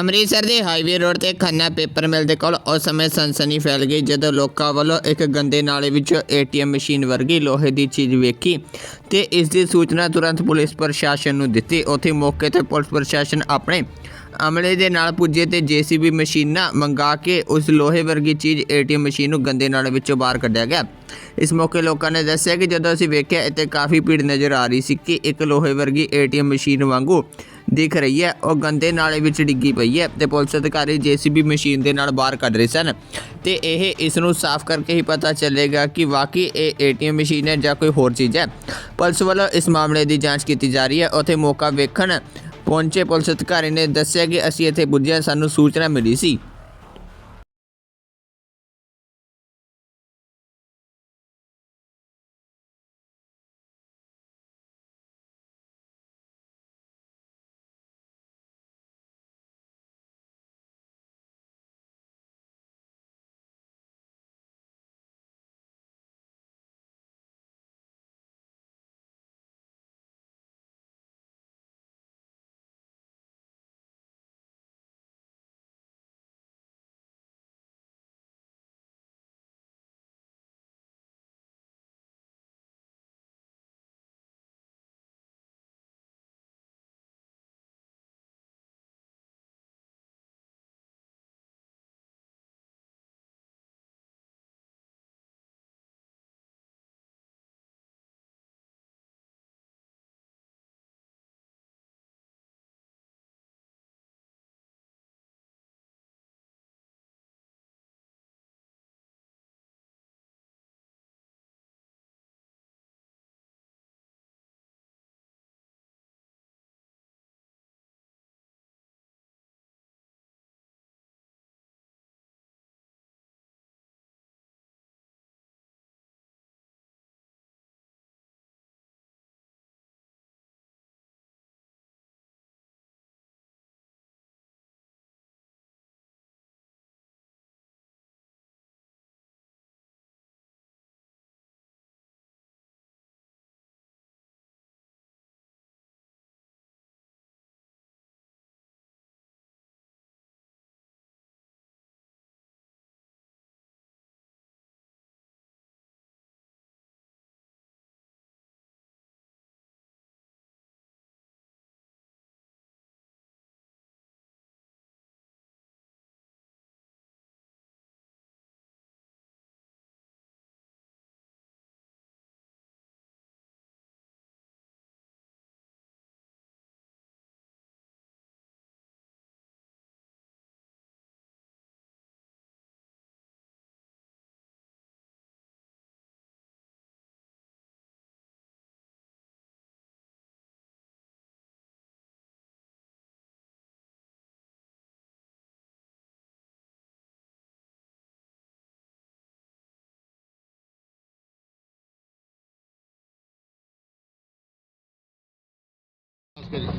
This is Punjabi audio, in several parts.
ਅੰਮ੍ਰਿਤਸਰ ਦੇ ਹਾਈਵੇ ਰੋਡ ਤੇ ਖੰਨਾ ਪੇਪਰ ਮਿਲ ਦੇ ਕੋਲ ਉਸ ਸਮੇਂ ਸਨਸਨੀ ਫੈਲ ਗਈ, ਜਦੋਂ ਲੋਕਾਂ ਵੱਲੋਂ ਇੱਕ ਗੰਦੇ ਨਾਲੇ ਵਿੱਚੋਂ ਏਟੀਐਮ ਮਸ਼ੀਨ ਵਰਗੀ ਲੋਹੇ ਦੀ ਚੀਜ਼ ਵੇਖੀ ਤੇ ਇਸ ਦੀ ਸੂਚਨਾ ਤੁਰੰਤ ਪੁਲਿਸ ਪ੍ਰਸ਼ਾਸਨ ਨੂੰ ਦਿੱਤੀ। ਉੱਥੇ ਮੌਕੇ ਤੇ ਪੁਲਿਸ ਪ੍ਰਸ਼ਾਸਨ ਆਪਣੇ ਅਮਲੇ ਦੇ ਨਾਲ ਪੁੱਜੇ ਤੇ ਜੀਸੀਬੀ ਮਸ਼ੀਨਾਂ ਮੰਗਾ ਕੇ ਉਸ ਲੋਹੇ ਵਰਗੀ ਚੀਜ਼ ਏਟੀਐਮ ਮਸ਼ੀਨ ਨੂੰ ਗੰਦੇ ਨਾਲੇ ਵਿੱਚੋਂ ਬਾਹਰ ਕੱਢਿਆ ਗਿਆ। ਇਸ ਮੌਕੇ ਲੋਕਾਂ ਨੇ ਦੱਸਿਆ ਕਿ ਜਦੋਂ ਅਸੀਂ ਵੇਖਿਆ, ਇੱਥੇ ਕਾਫੀ ਭੀੜ ਨਜ਼ਰ ਆ ਰਹੀ ਸੀ ਕਿ ਇੱਕ ਲੋਹੇ ਵਰਗੀ ਏਟੀਐਮ ਮਸ਼ੀਨ ਵਾਂਗੂ ਦਿਖ ਰਹੀ ਹੈ। ਉਹ ਗੰਦੇ ਨਾਲੇ ਵਿੱਚ ਡਿੱਗੀ ਪਈ ਹੈ ਤੇ ਪੁਲਿਸ ਅਧਿਕਾਰੀ ਜੀਸੀਬੀ ਮਸ਼ੀਨ ਦੇ ਨਾਲ ਬਾਹਰ ਕੱਢ ਰਹੇ ਸਨ। ਤੇ ਇਹ ਇਸ ਨੂੰ ਸਾਫ਼ ਕਰਕੇ ਹੀ ਪਤਾ ਚੱਲੇਗਾ ਕਿ ਵਾਕਈ ਇਹ ਏਟੀਐਮ ਮਸ਼ੀਨ ਹੈ ਜਾਂ ਕੋਈ ਹੋਰ ਚੀਜ਼ ਹੈ। ਪੁਲਿਸ ਵੱਲੋਂ ਇਸ ਮਾਮਲੇ ਦੀ ਜਾਂਚ ਕੀਤੀ ਜਾ ਰਹੀ ਹੈ। ਉੱਥੇ ਮੌਕਾ ਵੇਖਣ ਪਹੁੰਚੇ ਪੁਲਿਸ ਅਧਿਕਾਰੀ ਨੇ ਦੱਸਿਆ ਕਿ ਅਸੀਂ ਇੱਥੇ ਪੁੱਜੇ ਸਾਨੂੰ ਸੂਚਨਾ ਮਿਲੀ ਸੀ।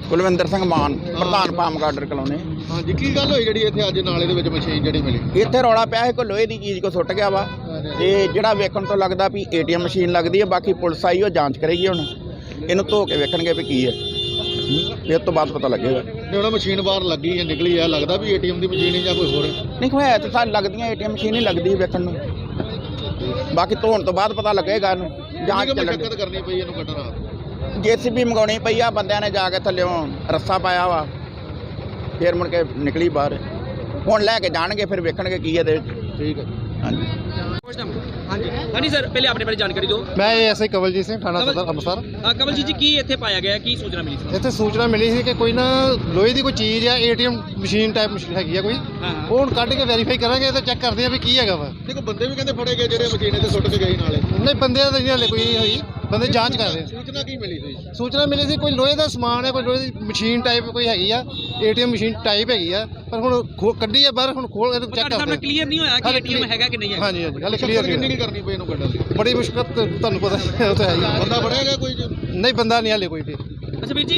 ਕੁਲਵਿੰਦਰ ਸਿੰਘ ਮਾਨ ਪ੍ਰਧਾਨ ਪਾਮ ਗਾਰਡਰ ਕਲੋਨੀ। ਹਾਂਜੀ ਕੀ ਗੱਲ ਹੋਈ ਜਿਹੜੀ ਇੱਥੇ ਅੱਜ ਨਾਲੇ ਦੇ ਵਿੱਚ ਮਸ਼ੀਨ ਜਿਹੜੀ ਮਿਲੀ? ਇੱਥੇ ਰੌਲਾ ਪਿਆ ਹੈ ਕੋਈ ਲੋਹੇ ਦੀ ਚੀਜ਼ ਕੋ ਸੁੱਟ ਗਿਆ ਵਾ। ਤੇ ਜਿਹੜਾ ਵੇਖਣ ਤੋਂ ਲੱਗਦਾ ਵੀ ਏਟੀਐਮ ਮਸ਼ੀਨ ਲੱਗਦੀ ਹੈ ਬਾਕੀ ਪੁਲਿਸ ਆਈ ਉਹ ਜਾਂਚ ਕਰੇਗੀ ਹੁਣ। ਇਹਨੂੰ ਧੋ ਕੇ ਵੇਖਣਗੇ ਵੀ ਕੀ ਹੈ ਫਿਰ ਤੋਂ ਬਾਅਦ ਪਤਾ ਲੱਗੇਗਾ। ਉਹਨਾਂ ਮਸ਼ੀਨ ਬਾਹਰ ਲੱਗੀ ਹੈ ਨਿਕਲੀ ਆ ਲੱਗਦਾ ਵੀ ਏਟੀਐਮ ਦੀ ਮਸ਼ੀਨ ਹੈ ਜਾਂ ਕੋਈ ਹੋਰ? ਹੈ। ਨਹੀਂ ਕੋਈ ਹੈ ਤਾਂ ਲੱਗਦੀਆਂ ਏਟੀਐਮ ਮਸ਼ੀਨ ਹੀ ਲੱਗਦੀ ਹੈ ਵੇਖਣ ਨੂੰ। ਬਾਕੀ ਧੋਣ ਤੋਂ ਬਾਅਦ ਪਤਾ ਲੱਗੇਗਾ ਇਹਨੂੰ ਜਾਂਚ ਕਰਨੀ ਪਈ ਇਹਨੂੰ ਕੱਢਣ ਜੀਸੀਬੀ ਮੰਗਾਉਣੀ ਪਈ ਆ ਬੰਦਿਆਂ ਨੇ ਜਾ ਕੇ ਥੱਲਿਓਂ ਰੱਸਾ ਪਾਇਆ ਵਾ। ਫਿਰ ਮੁੜ ਕੇ ਨਿਕਲੀ ਬਾਹਰ। ਹੁਣ ਲੈ ਕੇ ਜਾਣਗੇ ਫਿਰ ਵੇਖਣਗੇ ਕੀ ਇਹਦੇ ਵਿੱਚ। ਠੀਕ ਹੈ ਹਾਂਜੀ। ਹਾਂਜੀ। ਹਾਂਜੀ ਸਰ ਪਹਿਲੇ ਆਪਣੇ ਬਾਰੇ ਜਾਣਕਾਰੀ ਦਿਓ। ਮੈਂ ਐਸਆਈ ਕਵਲਜੀਤ ਸਿੰਘ ਥਾਣਾ ਸਦਰ ਅੰਮ੍ਰਿਤਸਰ। ਅ, ਕਮਲਜੀਤ ਜੀ ਕੀ ਇੱਥੇ ਪਾਇਆ ਗਿਆ? ਕੀ ਸੂਚਨਾ ਮਿਲੀ ਸੀ? ਇੱਥੇ ਸੂਚਨਾ ਮਿਲੀ ਸੀ ਕਿ ਕੋਈ ਨਾ ਲੋਹੇ ਦੀ ਕੋਈ ਚੀਜ਼ ਆ ਏਟੀਐਮ ਮਸ਼ੀਨ ਟਾਈਪ ਮਸ਼ੀਨ ਹੈਗੀ ਆ ਕੋਈ ਹਾਂ ਹਾਂ। ਉਹ ਹੁਣ ਕੱਢ ਕੇ ਵੈਰੀਫਾਈ ਕਰਾਂਗੇ ਤੇ ਚੈੱਕ ਕਰਦੇ ਆ ਵੀ ਕੀ ਹੈਗਾ ਵਾ। ਦੇਖੋ ਬੰਦੇ ਵੀ ਕਹਿੰਦੇ ਫੜੇ ਗਏ ਜਿਹੜੇ ਮਸ਼ੀਨ ਇੱਥੇ ਸੁੱਟ ਕੇ ਗਏ ਨਾਲੇ। ਨਹੀਂ ਬੰਦਿਆਂ ਦਾ ਨਹੀਂ ਹਲੇ ਕੋਈ ਨਹੀਂ ਹੋਈ। ਬੰਦੇ ਜਾਂਚ ਕਰ ਰਹੇ ਆ। ਸੂਚਨਾ ਕੀ ਮਿਲੀ ਸੀ ਸੂਚਨਾ ਮਿਲੀ ਸੀ ਕੋਈ ਲੋਹੇ ਦਾ ਸਮਾਨ ਹੈ ਕੋਈ ਲੋਹੇ ਦੀ ਮਸ਼ੀਨ ਟਾਈਪ ਕੋਈ ਹੈਗੀ ਆ ਏਟੀਐਮ ਮਸ਼ੀਨ ਟਾਈਪ ਹੈਗੀ ਆ ਪਰ ਹੁਣ ਖੋ- ਕੱਢੀ ਆ ਬਾਹਰ ਹੁਣ ਖੋਲ ਕੇ ਚੈੱਕ ਕਰਦੇ ਕਲੀਅਰ ਨਹੀਂ ਹੋਇਆ ਕਿ ਹਾਲੇ ਏਟੀਐਮ clear- ਹੈਗਾ ਕਿ ਨਹੀਂ ਆ। ਹੈਗਾ ਹਾਂਜੀ ਹਾਂਜੀ ਹਲੇ ਕਲੀਅਰ ਕਿੰਨੀ ਕੀ ਕਰਨੀ ਪਈ ਇਹਨੂੰ ਕੱਢਣ ਬੜੀ ਮੁਸ਼ਕਲ ਤੁਹਾਨੂੰ ਪਤਾ ਉਹ ਤਾਂ ਹੈ ਹੀ ਆ। ਬੰਦਾ ਫੜਿਆ ਗਿਆ ਕੋਈ ਜੀ? ਨਹੀਂ ਬੰਦਾ ਨਹੀਂ ਹਲੇ ਕੋਈ ਵੀ ਅੱਛਾ ਵੀਰ ਜੀ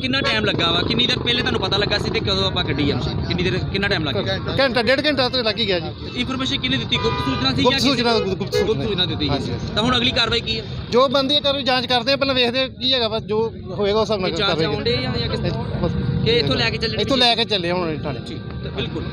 ਕਿੰਨਾ ਟਾਈਮ ਲੱਗਾ ਵਾ? ਕਿੰਨੀ ਦੇਰ ਪਹਿਲੇ ਤੁਹਾਨੂੰ ਪਤਾ ਲੱਗਾ ਸੀ ਤੇ ਕਦੋਂ ਆਪਾਂ ਕੱਢੀ ਆ? ਕਿੰਨੀ ਦੇਰ ਕਿੰਨਾ ਟਾਈਮ ਲੱਗ ਗਿਆ? ਘੰਟਾ ਡੇਢ ਘੰਟਾ ਤੇ ਲੱਗ ਹੀ ਗਿਆ ਜੀ। ਇਨਫੋਰਮੇਸ਼ਨ ਕਿਹਨੇ ਦਿੱਤੀ? ਗੁਪਤ ਸੂਚਨਾ ਸੀ ਗੁਪਤ ਕਿਸੇ- ਸੂਚਨਾ, ਗੁਪਤ ਸੂਚਨਾ। ਗੁਪਤ ਸੂਚਨਾ ਦਿੱਤੀ ਹਾਂਜੀ। ਗਈ ਤਾਂ ਹੁਣ ਅਗਲੀ ਕਾਰਵਾਈ ਕੀ ਹੈ? ਜੋ ਬੰਦੀ ਕਰ ਜਾਂਚ ਕਰਦੇ ਆ ਪਹਿਲਾਂ ਵੇਖਦੇ ਆ ਕੀ ਹੈਗਾ ਬਸ ਜੋ ਹੋਏਗਾ ਉਸ ਹਿਸਾਬ ਨਾਲ ਚਾਰਜ ਕਰਾਂਗੇ ਆਉਂਦੇ ਜਾਂ ਜਾਂ ਕਿਸ ਬਸ। ਕਿ ਇੱਥੋਂ ਲੈ ਕੇ ਚੱਲਣ ਇੱਥੋਂ ਲੈ ਕੇ ਚੱਲੇ ਹੁਣ ਥਾਣੇ। ਠੀਕ। ਤਾਂ ਬਿਲਕੁਲ।